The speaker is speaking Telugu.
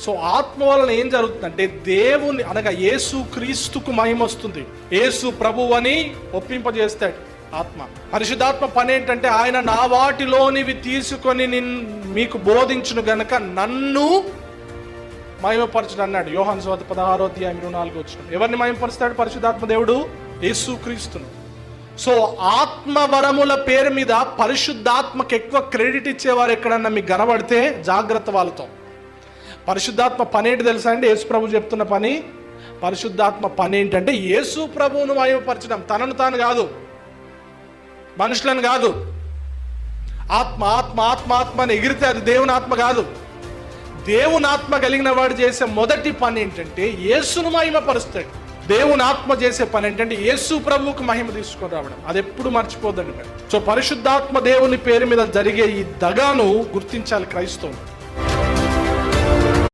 సో ఆత్మ వలన ఏం జరుగుతుందంటే దేవుని అనగా యేసు క్రీస్తుకు మహిమ వస్తుంది. యేసు ప్రభు అని ఒప్పింపజేస్తాడు ఆత్మ. పరిశుద్ధాత్మ పని ఏంటంటే ఆయన నా వాటిలోనివి తీసుకొని నిన్ మీకు బోధించును గనక నన్ను మహిమపరచుడు అన్నాడు యోహాన్ సోద పదహారో అధ్యాయం ఇరవై నాలుగు వచ్చిన. ఎవరిని మహిమపరుస్తాడు? పరిశుద్ధాత్మ దేవుడు? యేసు క్రీస్తును. సో ఆత్మ వరముల పేరు మీద పరిశుద్ధాత్మకు ఎక్కువ క్రెడిట్ ఇచ్చేవారు ఎక్కడన్నా మీకు కనబడితే జాగ్రత్త వాళ్ళతో. పరిశుద్ధాత్మ పని ఏంటి తెలుసా అండి? యేసు ప్రభు చెప్తున్న పని? పరిశుద్ధాత్మ పని ఏంటంటే యేసు ప్రభువును మహిమపరచడం. తనను తాను కాదు. మనుషులను కాదు. ఆత్మ ఆత్మ ఆత్మ ఆత్మ అని ఎగిరితే అది దేవుని ఆత్మ కాదు. దేవుని ఆత్మ కలిగిన వాడు చేసే మొదటి పని ఏంటంటే యేసును మహిమపరుస్తాడు. దేవుని ఆత్మ చేసే పని ఏంటంటే యేసు ప్రభువుకు మహిమ తీసుకొని రావడం. అది ఎప్పుడు మర్చిపోద్దండి మేడం సో పరిశుద్ధాత్మ దేవుని పేరు మీద జరిగే ఈ దగాను గుర్తించాలి క్రైస్తవులు.